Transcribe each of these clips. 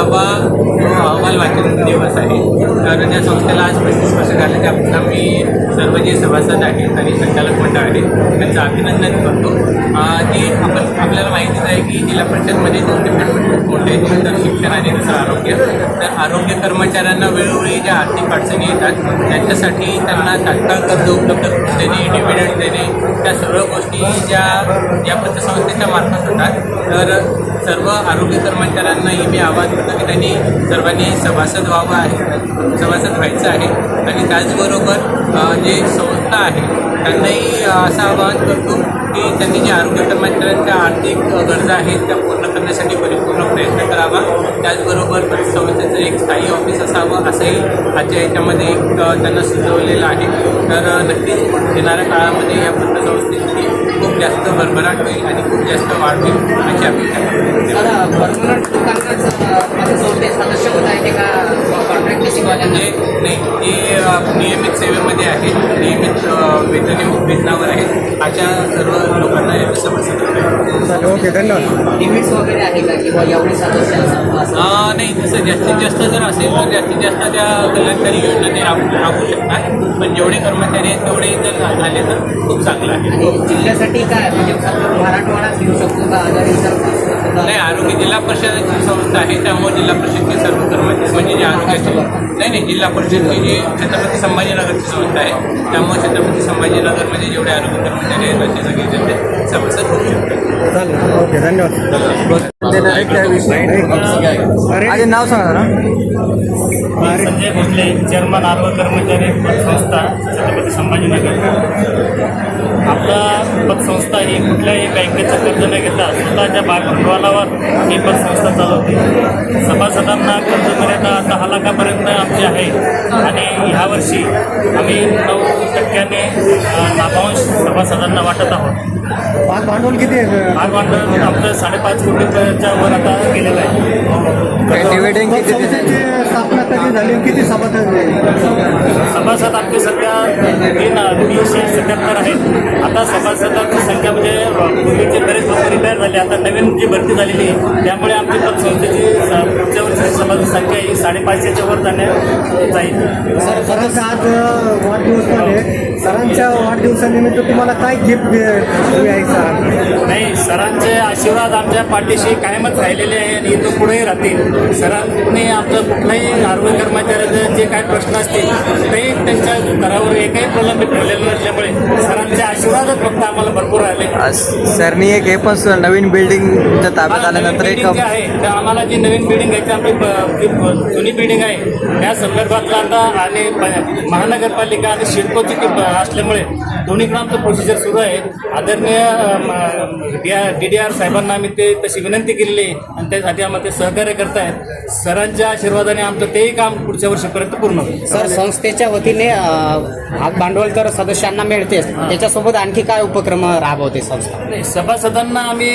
डबा अहवाल वाचन दिवस आहे. कारण या संस्थेला आज पस्तीस वर्ष झाले आपण मी सर्व जे सभासद आहे आणि संचालक मंडळ आहे त्यांचं अभिनंदन करतो. ते आपण आपल्याला माहितीच आहे की जिल्हा परिषदमध्ये दोन डिपार्टमेंट कोणते तर शिक्षण आणि दुसरं आरोग्य. तर आरोग्य कर्मचाऱ्यांना वेळोवेळी ज्या आर्थिक अडचणी येतात त्यांच्यासाठी त्यांना तात्काळ कर्ज उपलब्ध करून देणे डिव्हिडंड देणे त्या सर्व की ज्या या पतसंस्थेच्या मार्फत होतात तर सर्व आरोग्य कर्मचाऱ्यांनाही मी आवाहन करतो की त्यांनी सर्वांनी सभासद व्हावं आहे सभासद व्हायचं आहे. आणि त्याचबरोबर जे संस्था आहे त्यांनाही असं आवाहन करतो की त्यांनी जे आरोग्य कर्मचाऱ्यांच्या आर्थिक गरजा आहेत त्या पूर्ण करण्यासाठी परिपूर्ण प्रयत्न करावा. त्याचबरोबर संस्थेचं एक स्थायी ऑफिस असावं असंही आजच्या याच्यामध्ये एक त्यांना सुचवलेलं आहे. तर नक्कीच येणाऱ्या काळामध्ये या पतसंस्थेची खूप जास्त भरभराट होईल आणि खूप जास्त वाढ होईल अशी अपेक्षा आहे. म्हणजे नाही ते नियमित सेवेमध्ये आहेत नियमित वेतन वेतनावर आहेत अशा सर्व लोकांना याची समस्या आहे. ओके धन्यवाद. लिमिट्स वगैरे आहे का? किंवा एवढे नाही तसं जास्तीत जास्त जर असेल तर जास्तीत जास्त त्या कल्याणकारी योजना ते राबू शकतात. पण जेवढे कर्मचारी आहेत तेवढे जर झाले तर खूप चांगलं आहे. आणि जिल्ह्यासाठी काय? म्हणजे मराठवाडाच घेऊ शकतो का? सुद्धा? नाही आरोग्य जिल्हा परिषदेची संस्था आहे त्यामुळे जिल्हा परिषदचे सर्व कर्मचारी म्हणजे जे आरोग्याचे नाही नाही जिल्हा परिषदची जी छत्रपती संभाजीनगरची संस्था आहे त्यामुळे छत्रपती संभाजीनगरमध्ये जेवढे आरोग्य कर्मचारी आहेत असे सगळे त्यांचे सभासद होऊ शकतात. चालेल ओके धन्यवाद. अरे. नाव सांगा ना मी संजय भोसले चेअरमन आरोग्य कर्मचारी पतसंस्था छत्रपती संभाजीनगर. आपला पतसंस्था ही कुठल्याही बँकेचं कर्ज न घेता स्वतःच्या भाग भांडवलावर ही पतसंस्था चालवते. सभासदांना कर्ज मर्यादा दहा लाखापर्यंत आमची आहे. आणि ह्यावर्षी आम्ही नऊ लाभांश सभासदांना वाटत आहोत. भाग भांडवल किती आहे? भाग भांडवल आमचं साडेपाच कोटी रुपयाच्या वर आता गेलेलं आहे. डिव्हिडंड किती संस्थेची स्थापना कधी झाली? किती सभासद? सभासद आमचे सध्या तीन तीनशे सत्याहत्तर आहेत आता सभासदांची संख्या म्हणजे पूर्वीचे बरेच लोक रिटायर झाले. आता नवीन जी भरती झालेली आहे त्यामुळे आमची पतसंस्थेची स- पुढच्या वर्षी सभासद संख्या ही साडेपाचशेच्या वर जाण्या जाईल. सर सरांचा आज वाढदिवस आहे सरांच्या वाढदिवसानिमित्त तुम्हाला काय गिफ्ट आहे सर? नाही सरांचे आशीर्वाद आमच्या पाठीशी कायमच राहिलेले आहे आणि इथं पुढेही राहतील. सरांनी आमचं कुठल्याही आरोग्य कर्मचाऱ्याचे जे काही प्रश्न असतील ते त्यांच्या स्तरावर एकही प्रलंबित ठेवलेलं नसल्यामुळे सरांचे आशीर्वादच फक्त आम्हाला भरपूर राहिले आज सरनी एक हे पण नवीन बिल्डिंग तुमच्या ताब्यात आल्यानंतर एक आहे तर आम्हाला जी नवीन बिल्डिंग घ्यायची ब- जुनी बिल्डिंग आहे. त्या संदर्भातला आता आणि महानगरपालिका आणि शिडकोची असल्यामुळे दोन्हीकडे आमचं प्रोसिजर सुरू आहे. आदरणीय डी डी आर साहेबांना आम्ही ते तशी विनंती केलेली आहे आणि त्यासाठी आम्हाला ते सहकार्य करतायत. सरांच्या आशीर्वादाने आमचं तेही काम पुढच्या वर्षीपर्यंत पूर्ण होईल. सर संस्थेच्या वतीने भाग भांडवल तर सदस्यांना मिळतेच. त्याच्यासोबत आणखी काय उपक्रम राबवते संस्था. सभासदांना आम्ही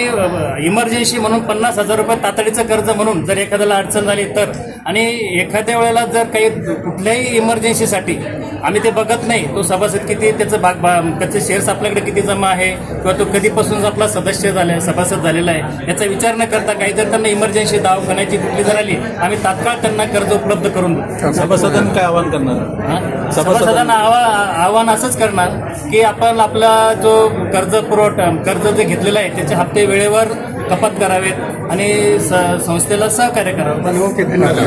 इमर्जन्सी म्हणून पन्नास हजार रुपये तातडीचं कर्ज म्हणून जर एखाद्याला अडचण झाली तर. आणि एखाद्या वेळेला जर काही कुठल्याही इमर्जन्सीसाठी आम्ही ते बघत नाही तो सभासद किती त्याचं भाग त्याचे शेअर्स आपल्याकडे किती जमा आहे किंवा तो कधीपासून आपला सदस्य झाला सभासद झालेला आहे याचा विचार न करता काही जर त्यांना इमर्जन्सी दवाखान्याची कुठली जर आली आम्ही तात्काळ त्यांना कर्ज उपलब्ध करून देऊ. सभासदांनी काय आवाहन करणार? हा? सभासदांना आवा- आव्हान असंच करणार की आपण आपला जो कर्ज पुरवठा कर्ज जे घेतलेलं आहे त्याचे हप्ते वेळेवर कपात करावेत आणि स- संस्थेला सहकार्य करावं. ओके धन्यवाद.